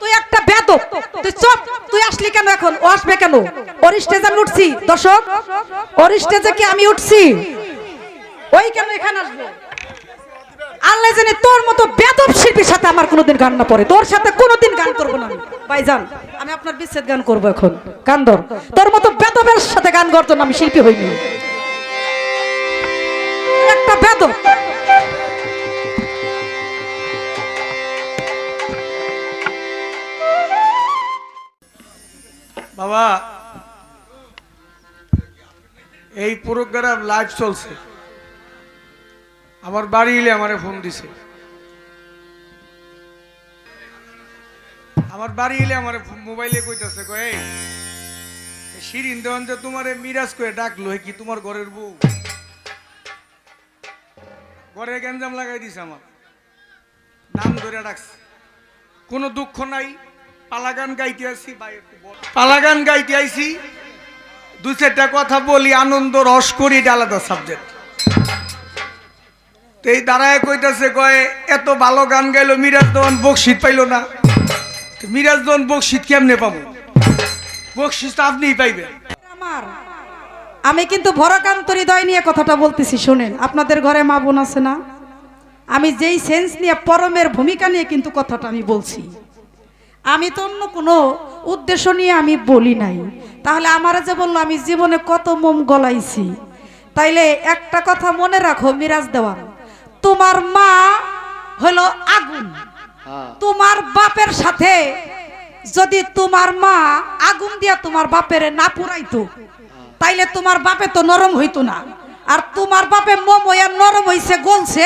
তুই একটা বেদক তুই চুপ। তুই আসলি কেন এখন? ও আসবে কেন? ওর স্টেজে আমি উঠছি। দর্শক, ওর স্টেজে কি আমি উঠছি? ওই কেন এখানে আসব? আল্লাহ জানে তোর মতো বেদব শিল্পীর সাথে আমার কোনোদিন গান না পড়ে। তোর সাথে কোনোদিন গান করব না আমি। ভাইজান, আমি আপনার বিচ্ছেদ গান করব এখন। গান ধর। তোর মতো বেদবের সাথে গান করতো না আমি শিল্পী হইনি। একটা বেদব বাবা, এই প্রোগ্রাম লাইভ চলছে। আমার বাড়ি এলে আমারে ফোন দিছে। আমার বাড়ি এলে আমার মোবাইলে কইতাছে, কয়ে শিরিন দেওয়ান যে তোমারে মিরাজ করে ডাকলো কি তোমার ঘরের বউ? ঘরে গ্যাঞ্জাম লাগাই দিছে আমার। নাম ধরে ডাকছে। কোনো দুঃখ নাই। পালাগান গাইতে আসি পালাগান গাইতে আইছি। দু চারটা কথা বলি, আনন্দ, রস করি আলাদা সাবজেক্ট তো এই দাঁড়ায় কইতাছে, কয়, এত ভালো গান গাইলো মিরাজ দোয়ান বকশিত পাইলো না। মিরাজ দোয়ান বকশিত কেমনে পাবো? বকশিস তো আপনিই পাইবেন। আমার, আমি কিন্তু ভরকান্ত হৃদয় নিয়ে কথাটা বলতেছি, শোনেন, আপনাদের ঘরে মা বোন আছে না? আমি যেই সেন্স নিয়ে পরমের ভূমিকা নিয়ে কিন্তু কথাটা আমি বলছি। আমি তো অন্য কোনো উদ্দেশ্য নিয়ে আমি বলি নাই। তাহলে আমার যে বলল আমি জীবনে কত মোম গলাইছি। তাইলে একটা কথা মনে রাখো মিরাজ দেওয়ান। তোমার মা হলো আগুন। তোমার বাপের সাথে যদি তোমার মা আগুন দিয়া তোমার বাপের না পুরাইতো তাইলে তোমার বাপে তো নরম হইতো না। আর তোমার বাপে মোম হইয়া নরম হইছে গলছে।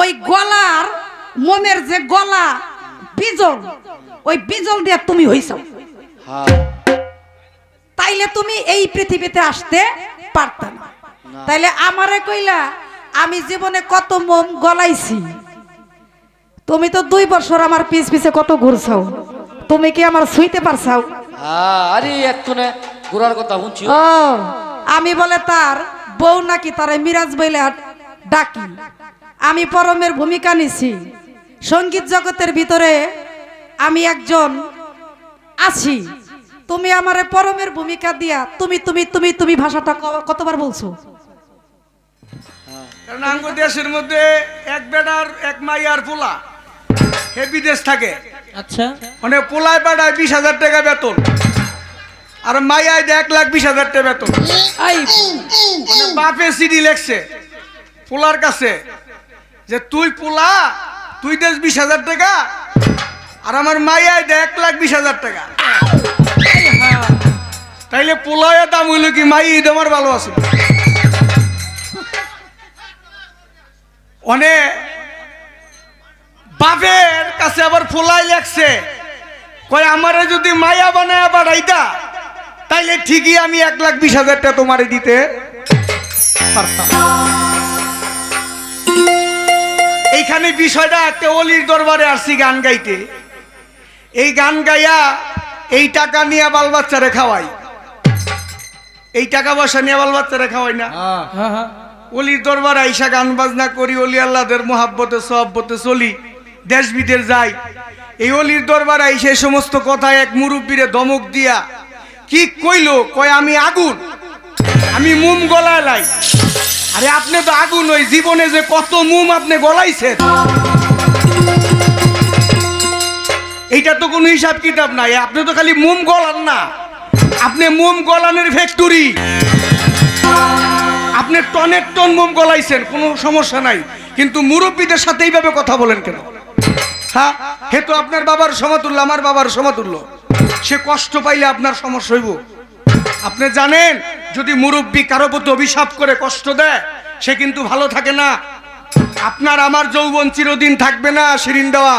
ওই গলার মোমের যে গলা বিজল। ওই বিজল দিয়ে তুমি হইছ তাইলে তুমি এই পৃথিবীতে আসতে পারতা না। তাইলে আমারে কইলা আমি জীবনে কত মোম গলাইছি। তুমি তো দুই বছর আমার পিছ পিছে কত ঘুরছাও। তুমি কি আমার ছুঁইতে পারছাও? আরে এক্ষণে ঘোরার কথা শুনছি। আমি বলে তার বউ নাকি তার মিরাজ বইলে ডাকি। আমি পরমের ভূমিকা নিছি। সংগীত জগতের ভিতরে আমি একজন আছি। তুমি আমারে পরমের ভূমিকা দিয়া তুমি তুমি তুমি তুমি ভাষাটা ক- কতবার বলছো? কারণ দেশের মধ্যে এক বেটার এক মাইয়ার পোলা। হে বিদেশ থাকে। আচ্ছা। মানে পোলায় পাঠায় বিশ হাজার টাকা বেতন। আর মাইয়ায় এক লাখ বিশ হাজার টাকা বেতন। আই। মানে বাপে সিডি লেখছে পোলার কাছে যে তুই পোলা তুই দেশ বিশ হাজার টাকা, আর আমার মাইয়ায় দেয় এক লাখ বিশ হাজার টাকা। তাইলে পোলায় দাম হইল কি মাই আমার ভালো আছে? অনেক বাপের কাছে আবার ফোলাই লেখছে, কয় আমারে যদি মায়া বানায় বাড়াইতা, তাইলে ঠিকই আমি এক লাখ বিশ হাজার টাকা তোমারে দিতে পারতাম। এইখানে বিষয়টা একটা অলির দরবারে আসছি গান গাইতে। এই গান গাইয়া এই টাকা নিয়ে বাল বাচ্চারে খাওয়াই। এই টাকা পয়সা নিয়ে বাল বাচ্চারে খাওয়াই না। হ্যাঁ। হ্যাঁ অলির দরবার আইসা গান বাজনা করি অলি আল্লাহদের মোহাব্বতে সহব্বতে চলি দেশ বিদেশ যাই। এই অলির দরবার আইসে এই সমস্ত কথা এক মুরব্বীরে ধমক দিয়া কি কইলো? কয় আমি আগুন আমি মুম গলায় লাই। আরে আপনি তো আগুন, ওই জীবনে যে কত মুম আপনি গলাইছেন। এইটা তো কোনো হিসাব কিতাব নাই, আপনি তো খালি মুম গলান না। আপনি মুম গলানের ফ্যাক্টরি আপনি টনের টন মোম গলাইছেন, কোনো সমস্যা নাই। কিন্তু মুরব্বীদের সাথে এইভাবে কথা বলেন কেন? হ্যাঁ? হে তো আপনার বাবার সমাতুল্য, আমার বাবার সমাতুল্য। সে কষ্ট পাইলে আপনার সমস্যা হইব। আপনি জানেন যদি মুরব্বী কারও প্রতি অভিশাপ করে কষ্ট দেয়, সে কিন্তু ভালো থাকে না। আপনার আমার যৌবন চিরদিন থাকবে না, শিরিন দেওয়া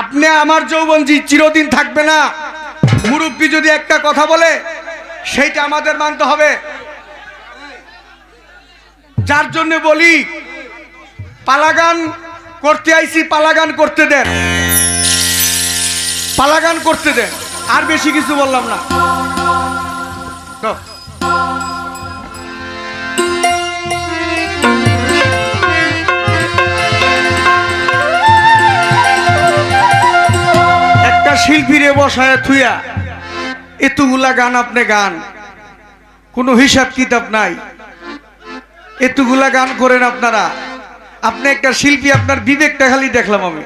আপনি আমার যৌবন চিরদিন থাকবে না। মুরব্বী যদি একটা কথা বলে, সেইটা আমাদের মানতে হবে। যার জন্য বলি, পালাগান করতে আইছি, পালাগান করতে দেন। পালাগান করতে দেন। আর বেশি কিছু বললাম না। শিল্পীরে বসায় থুয়া এতগুলা গান আপনি গান। কোনো হিসাব কিতাব নাই। এতগুলা গান করেন আপনারা। আপনি একটা শিল্পী, আপনার বিবেকটা খালি দেখলাম আমি।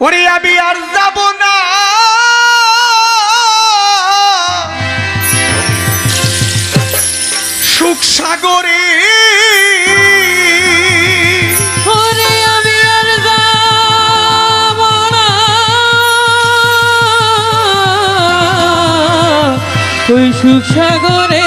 ওরে আমি আর ওই সুখ সাগরে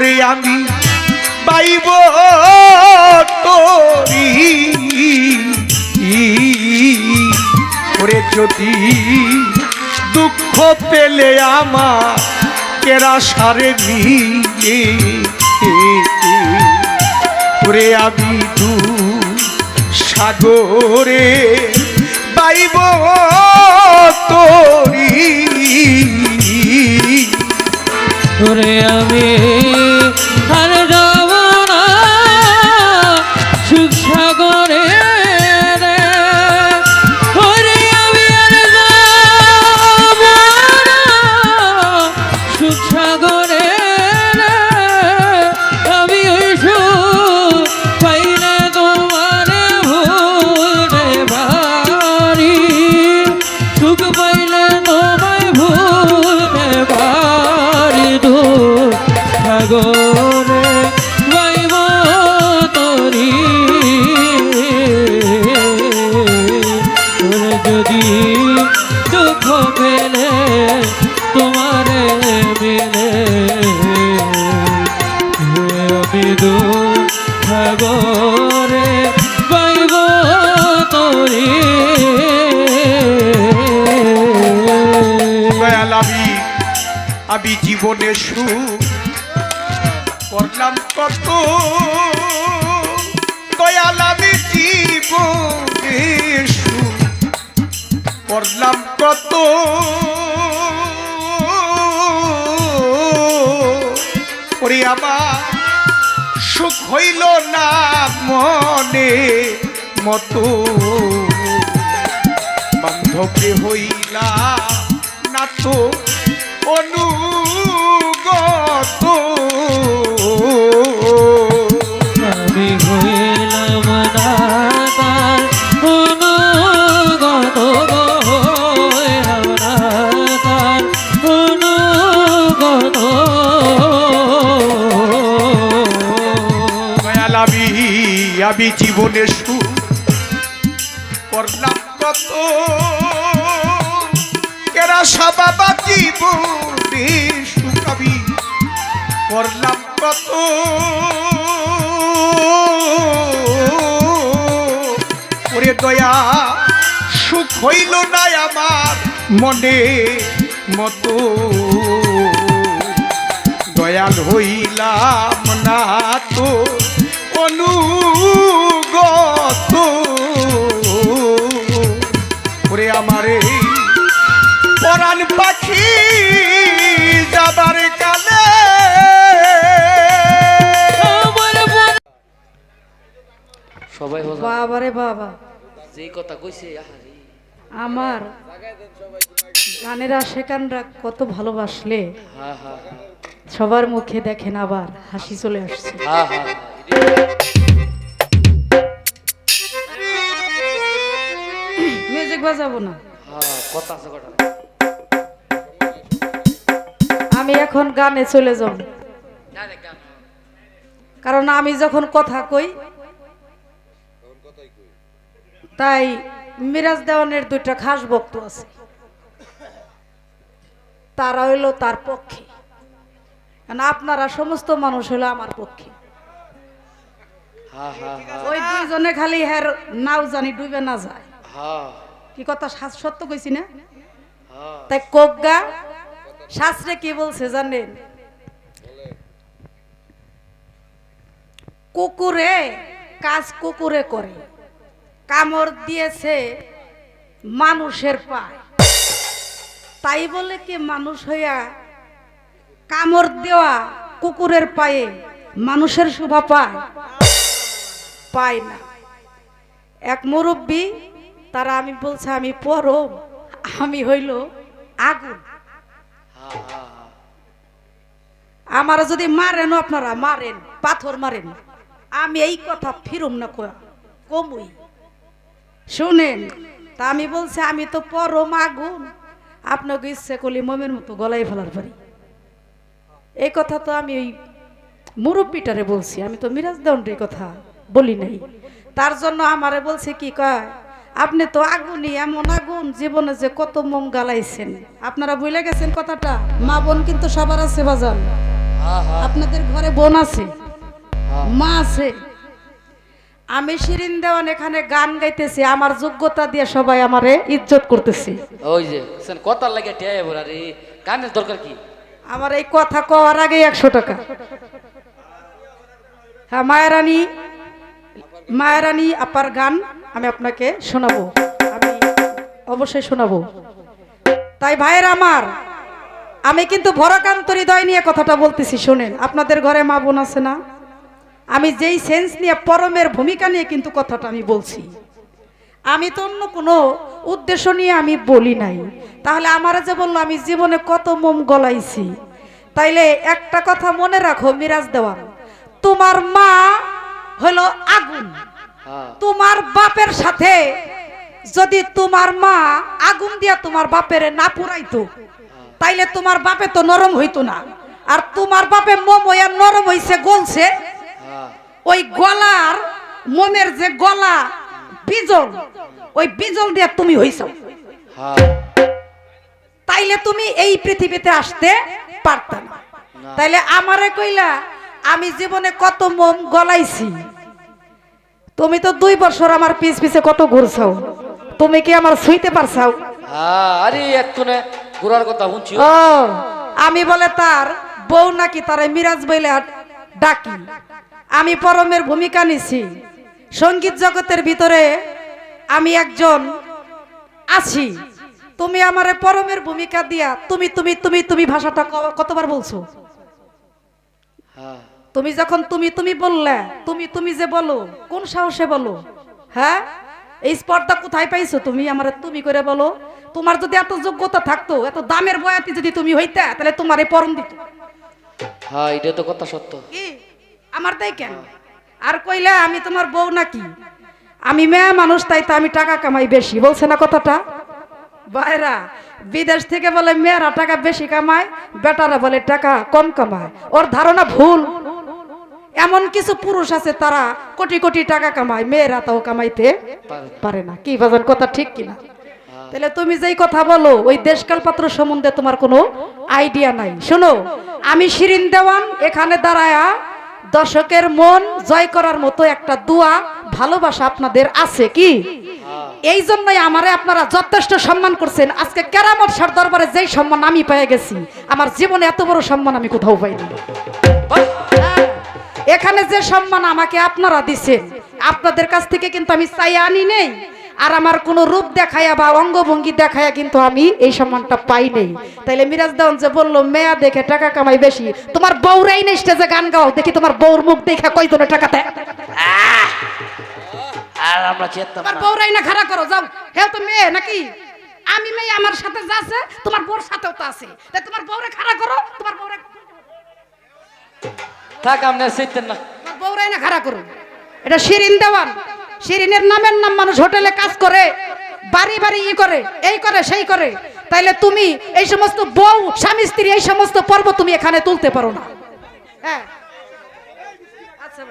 সাগরে আমি পাইব তোরি। ওরে যদি দুঃখ পেলে আমার কেরা সারে নিয়ে? ওরে আমি দু সাগরে পাইব তোরি। ওরে আমি আর করলাম কত। ওরে আমার সুখ হইল না মনে মতো। বান্ধবে হইলা না তো অনুগত। জীবনে সুখ করলাম কত? কেরা বাবা জীবনে সুখ করলাম কত? দয়া, সুখ হইল না আমার মনে মতো। দয়াল হইলাম না তো অনুগত ওরে আমারে পরাণ পাখি যাবার কালে। সবাই হলো বাবারে বাবা। যেই কথা কইছে আহারে। আমার গানেরা সেখানরা কত ভালোবাসলে। সবার মুখে দেখেন আবার হাসি চলে আসছে। বাজাবো না। হ্যাঁ কথা আছে আমি এখন গানে চলে যাব। কারণ আমি যখন কথা কই তাই মিরাজ দেওয়ানের দুইটা খাস বক্ত আছে। তারা হইল তার পক্ষে। কারণ আপনারা সমস্ত মানুষ হলো আমার পক্ষে। হা হা হা ওই দুইজনে খালি হের নাও জানি ডুবে না যায়। কি কথা শাস- সত্য কইছি না? তাই কোকগা শাস্ত্রে কি বলছে জানেন? কুকুরে কাজ কুকুরে করে কামড় দিয়েছে মানুষের পায়। তাই বলে কি মানুষ হইয়া কামড় দেওয়া কুকুরের পায়ে মানুষের শোভা পায়? পায় না। এক মুরব্বী তারা আমি বলছে, আমি পরম, আমি হইল আগুন। আমার যদি মারেন আপনারা, মারেন, পাথর মারেন, আমি এই কথা ফিরুম না কমুই। শুনেন, তা আমি বলছি, আমি তো পরম আগুন, আপনাকে ইচ্ছে করলে মমের মতো গলায় ফেলার পারি। এই কথা তো আমি ওই মুরব্বীটারে বলছি, আমি তো মিরাজ দেওয়ার কথা বলি নাই। তার জন্য আমারে বলছে কি কয় আপনি তো আগুনই এমন আগুন জীবনে যে কত মোম গালাইছেন। আপনারা ভুলে গেছেন কথাটা? মা বোন কিন্তু সবার আছে বাজান। আপনাদের ঘরে বোন আছে মা আছে। আমি শিরিন দেওয়ান এখানে গান গাইতেছি আমার যোগ্যতা দিয়ে সবাই আমারে ইজ্জত করতেছি। ওই যে কথার লাগে গানের দরকার কি? আমার এই কথা কওয়ার আগে একশো টাকা। হ্যাঁ মায়েরানি মায়েরানি আপার গান। আমি আপনাকে শোনাবো। আমি অবশ্যই শোনাবো। তাই ভাইয়ের আমার, আমি কিন্তু ভরাকান্ত হৃদয় নিয়ে কথাটা বলতেছি, শোনেন। আপনাদের ঘরে মা বোন আছে না? আমি যেই সেন্স নিয়ে, পরমের ভূমিকা নিয়ে কিন্তু কথাটা আমি বলছি। আমি তো অন্য কোনো উদ্দেশ্য নিয়ে আমি বলি নাই। তাহলে আমার যে বলল, আমি জীবনে কত মোম গলাইছি। তাইলে একটা কথা মনে রাখো, মিরাজ দেওয়ান। তোমার মা হলো আগুন। তোমার বাপের সাথে যদি তোমার মা আগুন দিয়া তোমার বাপের না পুরাইতো, তাইলে তোমার বাপে তো নরম হইতো না। আর তোমার বাপে মোম হইয়া নরম হইছে, গলছে। ওই গলার মোমের যে গলা, বিজল, ওই বিজল দিয়া তুমি হইছ। তাইলে তুমি এই পৃথিবীতে আসতে পারত না। তাইলে আমারে কইলা, আমি জীবনে কত মোম গলাইছি তুমি তো দুই বছর আমার পিছ পিছে কত ঘুরছাও। তুমি কি আমার ছুঁইতে পারছাও? হা আরে এক্ষণে ঘোরার কথা শুনছি। ও আমি বলে তার বউ নাকি তারে মিরাজ বইলে ডাকি। আমি পরমের ভূমিকা নিছি। সংগীত জগতের ভিতরে আমি একজন আছি। তুমি আমারে পরমের ভূমিকা দিয়া তুমি তুমি তুমি তুমি ভাষাটা কতবার বলছো? হা তুমি যখন তুমি তুমি বললে তুমি তুমি যে বলো কোন সাহসে বলো? হ্যাঁ? এই স্পর্ধা কোথায় পাইছো তুমি? আমার তুমি করে বলো। তোমার যদি এত যোগ্যতা থাকতো এত দামের বয়াতি যদি তুমি হইতে তাহলে তোমার এই পরম দিত। হা এটা তো কথা সত্য। কি? আমার তাই কেন? আর কইলে আমি তোমার বউ নাকি? আমি মেয়ে মানুষ তাই তো আমি টাকা কামাই বেশি। বলছে না কথাটা? বাইরা বিদেশ থেকে বলে মেয়েরা টাকা বেশি কামায় বেটারা বলে টাকা কম কামায়। ওর ধারণা ভুল। এমন কিছু পুরুষ আছে তারা কোটি কোটি টাকা কামায় মেয়েরা তাও কামাইতে পারে না। কি বাজার কথা ঠিক কিনা? তাহলে তুমি যেই কথা বলো ওই দেশকাল পাত্র সম্বন্ধে তোমার কোনো আইডিয়া নাই। শোনো আমি শিরিন দেওয়ান এখানে দাঁড়ায়া দর্শকের মন জয় করার মতো একটা দোয়া ভালোবাসা আপনাদের আছে কি? এই জন্যই আমারে আপনারা যথেষ্ট সম্মান করছেন। আজকে কেরামত সার দরবারে যেই সম্মান আমি পেয়ে গেছি আমার জীবনে এত বড় সম্মান আমি কোথাও পাইনি। হ্যাঁ, এখানে যে সম্মান আমাকে আপনারা দিচ্ছেন আপনাদের কাছ থেকে কিন্তু আমি চাই আনি নেই। আর আমার কোনো রূপ দেখায়া বা অঙ্গভঙ্গি দেখায়া কিন্তু আমি এই সম্মানটা পাই নেই। তাইলে মিরাজ দেওয়ান যে বলল মেয়া দেখে টাকা কামাই বেশি তোমার বউরাই নেই স্টেজে গান গাও দেখি তোমার বউর মুখ দেখে কয়জনে টাকা দেয়? আর আমরা চেতাম তোমার বউরাই না খাড়া করো যাও। হে তো মেয়ে নাকি? আমি মেয়ে আমার সাথে যা আছে তোমার বউর সাথেও তো আছে। তাই তোমার বউরে খাড়া করো তোমার বউরে থাক, আপনি চেতেন না। বউরাই না খাড়া করো এটা শিরিন দেওয়ান। শিরিনের নামের নাম মানুষ হোটেলে কাজ করে, বাড়ি বাড়ি ই করে, এই করে, সেই করে। তাইলে তুমি এই সমস্ত বউ, স্বামী, স্ত্রী, এই সমস্ত পর্ব তুমি এখানে তুলতে পারো না। হ্যাঁ। আচ্ছা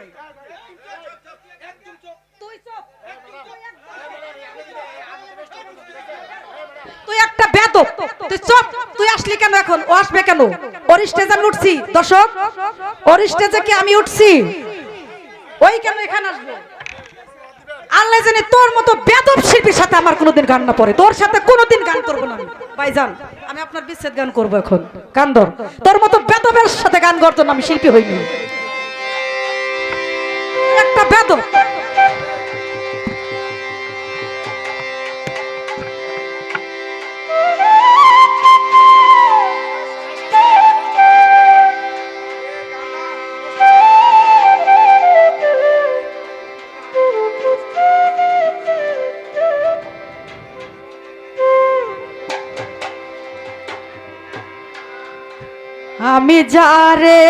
তুই একটা বেদব তুই চুপ। তুই আসলি কেন এখন? ও আসবে কেন? ওর স্টেজে আমি উঠছি। দর্শক, ওর স্টেজে কি আমি উঠছি? ওই কেন এখানে আসবে? আল্লাহ জানে তোর মতো বেদব শিল্পীর সাথে আমার কোনোদিন গান না পড়ে। তোর সাথে কোনোদিন গান করব না আমি। ভাইজান, আমি আপনার বিচ্ছেদ গান করব এখন। গান তোর মতো বেদবের সাথে গান করতো না আমি শিল্পী হইনি। একটা বেদব। আমি যারে